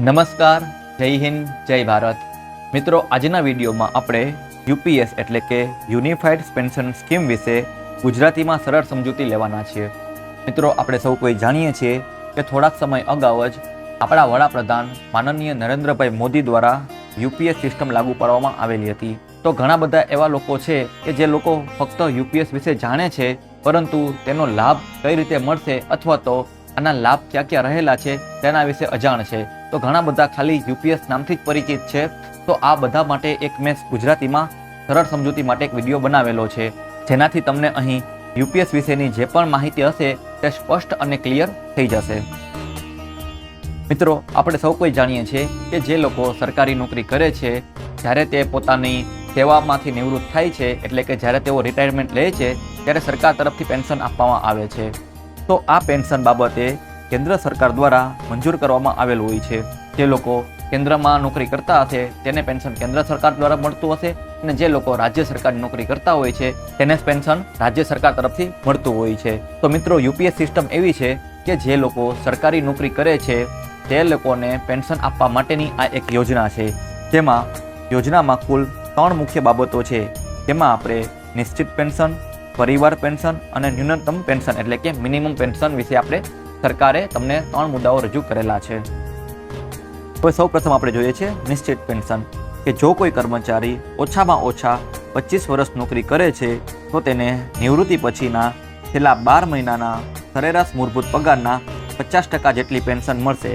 નમસ્કાર, જય હિન્દ, જય ભારત. મિત્રો, આજના વિડીયોમાં આપણે યુપીએસ એટલે કે યુનિફાઈડ પેન્શન સ્કીમ વિશે ગુજરાતીમાં સરળ સમજૂતી લેવાના છીએ. મિત્રો, આપણે સૌ કોઈ જાણીએ છીએ કે થોડાક સમય અગાઉ જ આપણા વડાપ્રધાન માનનીય નરેન્દ્રભાઈ મોદી દ્વારા યુપીએસ સિસ્ટમ લાગુ પાડવામાં આવેલી હતી. તો ઘણા બધા એવા લોકો છે કે જે લોકો ફક્ત યુપીએસ વિશે જાણે છે, પરંતુ તેનો લાભ કઈ રીતે મળશે અથવા તો આના લાભ ક્યાં ક્યાં રહેલા છે તેના વિશે અજાણ છે. તો ઘણા બધા ખાલી યુપીએસ નામથી જ પરિચિત છે. તો આ બધા માટે એક મેં ગુજરાતીમાં સરળ સમજૂતી માટે એક વીડિયો બનાવેલો છે. જેનાથી તમને અહીં યુપીએસ વિશેની જે પણ માહિતી હશે તે સ્પષ્ટ અને ક્લિયર થઈ જશે. મિત્રો, આપણે સૌ કોઈ જાણીએ છીએ કે જે લોકો સરકારી નોકરી કરે છે, જ્યારે તે પોતાની સેવામાંથી નિવૃત્ત થાય છે, એટલે કે જ્યારે તેઓ રિટાયરમેન્ટ લે છે, ત્યારે સરકાર તરફથી પેન્શન આપવામાં આવે છે. તો આ પેન્શન બાબતે કેન્દ્ર સરકાર દ્વારા મંજૂર કરવામાં આવેલ હોય છે. જે લોકો કેન્દ્રમાં નોકરી કરતા હશે, તેને પેન્શન કેન્દ્ર સરકાર દ્વારા મળતું હશે અને જે લોકો રાજ્ય સરકારની નોકરી કરતા હોય છે, તેને પેન્શન રાજ્ય સરકાર તરફથી મળતું હોય છે. તો મિત્રો, યુપીએસ સિસ્ટમ એવી છે કે જે લોકો સરકારી નોકરી કરે છે, તે લોકોને પેન્શન આપવા માટેની આ એક યોજના છે. જેમાં યોજનામાં કુલ ત્રણ મુખ્ય બાબતો છે. જેમાં આપણે નિશ્ચિત પેન્શન, પરિવાર પેન્શન અને ન્યૂનતમ પેન્શન એટલે કે મિનિમમ પેન્શન વિશે આપણે સરકારે તમને ત્રણ મુદ્દાઓ રજૂ કરેલા છે. હવે સૌ પ્રથમ આપણે જોઈએ છે નિશ્ચિત પેન્શન, કે જો કોઈ કર્મચારી ઓછામાં ઓછા પચીસ વર્ષ નોકરી કરે છે, તો તેને નિવૃત્તિ પછીના છેલ્લા બાર મહિનાના સરેરાશ મૂળભૂત પગારના પચાસ ટકા જેટલી પેન્શન મળશે.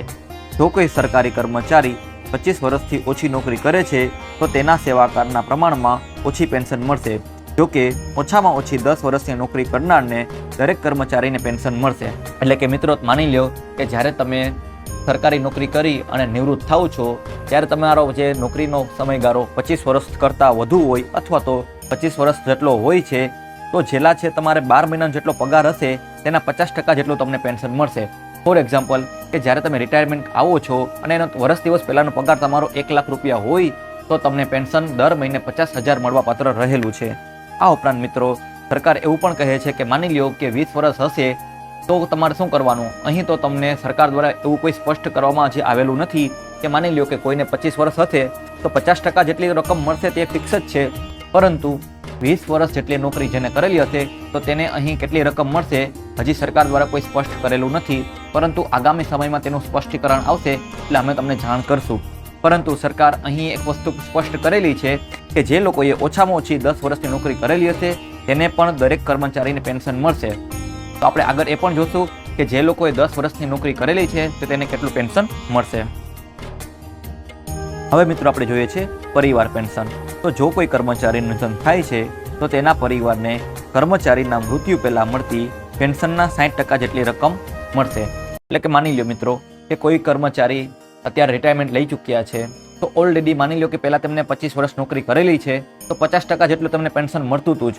જો કોઈ સરકારી કર્મચારી પચીસ વર્ષથી ઓછી નોકરી કરે છે, તો તેના સેવાકારના પ્રમાણમાં ઓછી પેન્શન મળશે. જો કે ઓછામાં ઓછી દસ વર્ષની નોકરી કરનારને દરેક કર્મચારીને પેન્શન મળશે. એટલે કે મિત્રો, માની લ્યો કે જ્યારે તમે સરકારી નોકરી કરી અને નિવૃત્ત થાવ છો, ત્યારે તમારો જે નોકરીનો સમયગાળો પચીસ વર્ષ કરતાં વધુ હોય અથવા તો પચીસ વર્ષ જેટલો હોય છે, તો જેલા છે તમારે બાર મહિનાનો જેટલો પગાર હશે, તેના પચાસ ટકા જેટલું તમને પેન્શન મળશે. ફોર એક્ઝામ્પલ, કે જ્યારે તમે રિટાયરમેન્ટ આવો છો અને એનો વર્ષ દિવસ પહેલાંનો પગાર તમારો એક લાખ રૂપિયા હોય, તો તમને પેન્શન દર મહિને પચાસ હજાર મળવા પાત્ર રહેલું છે. આ ઉપરાંત મિત્રો, સરકાર એવું પણ કહે છે કે માની લ્યો કે વીસ વર્ષ હશે, તો તમારે શું કરવાનું? અહીં તો તમને સરકાર દ્વારા એવું કોઈ સ્પષ્ટ કરવામાં હજી આવેલું નથી કે માની લ્યો કે કોઈને પચીસ વર્ષ હશે, તો પચાસ ટકા જેટલી રકમ મળશે તે ફિક્સ જ છે. પરંતુ વીસ વર્ષ જેટલી નોકરી જેને કરેલી હશે, તો તેને અહીં કેટલી રકમ મળશે, હજી સરકાર દ્વારા કોઈ સ્પષ્ટ કરેલું નથી. પરંતુ આગામી સમયમાં તેનું સ્પષ્ટીકરણ આવશે, એટલે અમે તમને જાણ કરશું. પરંતુ સરકાર અહીં એક વસ્તુ સ્પષ્ટ કરેલી છે કે જે લોકોએ ઓછામાં ઓછી દસ વર્ષની નોકરી કરેલી હશે, તેને પણ દરેક કર્મચારીને પેન્શન મળશે. તો આપણે આગળ એ પણ જોશું કે જે લોકોએ દસ વર્ષની નોકરી કરેલી છે, તો તેને કેટલું પેન્શન મળશે. હવે મિત્રો આપણે જોઈએ છે પરિવાર પેન્શન. તો જો કોઈ કર્મચારીનું નિધન થાય છે, તો તેના પરિવારને કર્મચારીના મૃત્યુ પહેલાં મળતી પેન્શનના સાઠ ટકા જેટલી રકમ મળશે. એટલે કે માની લો મિત્રો કે કોઈ કર્મચારી અત્યારે રિટાયરમેન્ટ લઈ ચૂક્યા છે. તો ઓલરેડી માની લો કે પહેલાં તેમને પચીસ વર્ષ નોકરી કરેલી છે, તો પચાસ ટકા જેટલું તમને પેન્શન મળતું હતું જ.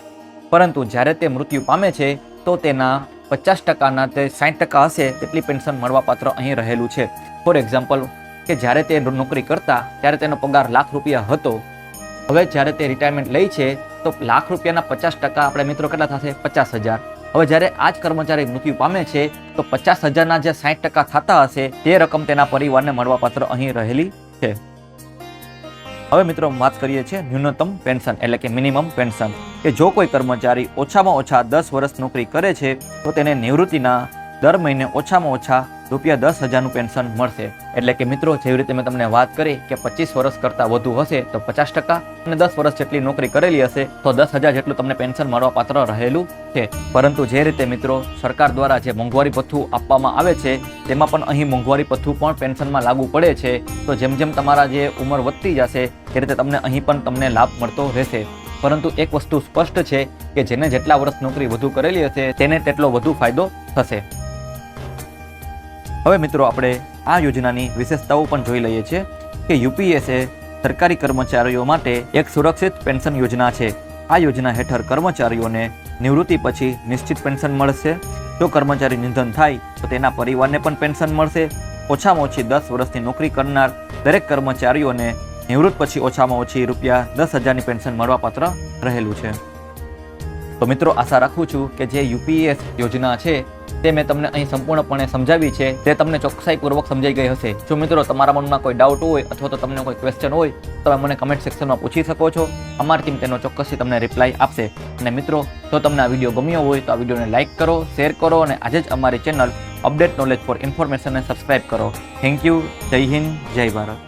પરંતુ જ્યારે તે મૃત્યુ પામે છે, તો તેના પચાસ ટકાના તે સાઠ ટકા હશે તેટલી પેન્શન મળવાપાત્ર અહીં રહેલું છે. ફોર એક્ઝામ્પલ કે જ્યારે તે નોકરી કરતા, ત્યારે તેનો પગાર લાખ રૂપિયા હતો. હવે જ્યારે તે રિટાયરમેન્ટ લઈ છે, તો લાખ રૂપિયાના પચાસ ટકા આપણે મિત્રો કેટલા થશે? પચાસ હજાર. હવે જ્યારે આ જ કર્મચારી મૃત્યુ પામે છે, તો પચાસ હજારના જે સાઠ ટકા થતા હશે, તે રકમ તેના પરિવારને મળવાપાત્ર અહીં રહેલી છે. હવે મિત્રો વાત કરીએ છીએ ન્યૂનતમ પેન્શન, એટલે કે મિનિમમ પેન્શન. કે જો કોઈ કર્મચારી ઓછામાં ઓછા દસ વર્ષ નોકરી કરે છે, તો તેને નિવૃત્તિના દર મહિને ઓછામાં ઓછા રૂપિયા દસ હજારનું પેન્શન મળશે. એટલે કે મિત્રો, જેવી રીતે મેં તમને વાત કરી કે પચીસ વર્ષ કરતાં વધુ હશે, તો પચાસ ટકા અને દસ વર્ષ જેટલી નોકરી કરેલી હશે, તો દસ હજાર જેટલું તમને પેન્શન મળવા પાત્ર રહેલું છે. પરંતુ જે રીતે મિત્રો, સરકાર દ્વારા જે મોંઘવારી પથ્થું આપવામાં આવે છે, તેમાં પણ અહીં મોંઘવારી પથ્થું પણ પેન્શનમાં લાગુ પડે છે. તો જેમ જેમ તમારા જે ઉંમર વધતી જશે તે રીતે તમને અહીં પણ તમને લાભ મળતો રહેશે. પરંતુ એક વસ્તુ સ્પષ્ટ છે કે જેને જેટલા વર્ષ નોકરી વધુ કરેલી હશે, તેને તેટલો વધુ ફાયદો થશે. હવે મિત્રો આપણે આ યોજનાની વિશેષતાઓ પણ જોઈ લઈએ છીએ કે યુપીએસ એ સરકારી કર્મચારીઓ માટે એક સુરક્ષિત પેન્શન યોજના છે. આ યોજના હેઠળ કર્મચારીઓને નિવૃત્તિ પછી નિશ્ચિત પેન્શન મળશે. જો કર્મચારી નિધન થાય, તો તેના પરિવારને પણ પેન્શન મળશે. ઓછામાં ઓછી દસ વર્ષની નોકરી કરનાર દરેક કર્મચારીઓને નિવૃત્ત પછી ઓછામાં ઓછી રૂપિયા દસ હજારની પેન્શન મળવાપાત્ર રહેલું છે. તો મિત્રો, આશા રાખું છું કે જે યુપીએસ યોજના છે, તે મેં તમને અહીં સંપૂર્ણપણે સમજાવી છે. તે તમને ચોકસાઈપૂર્વક સમજાઈ ગઈ હશે. જો મિત્રો, તમારા મનમાં કોઈ ડાઉટ હોય અથવા તો તમને કોઈ ક્વેશ્ચન હોય, તમે મને કમેન્ટ સેક્શનમાં પૂછી શકો છો. અમારી ટીમ તેનો ચોક્કસથી તમને રિપ્લાય આપશે. અને મિત્રો, જો તમને આ વીડિયો ગમ્યો હોય, તો આ વિડીયોને લાઇક કરો શેર કરો અને આજે જ અમારી ચેનલ અપડેટ નોલેજ ફોર ઇન્ફોર્મેશનને સબસ્ક્રાઇબ કરો. થેન્ક યુ જય હિન્દ, જય ભારત.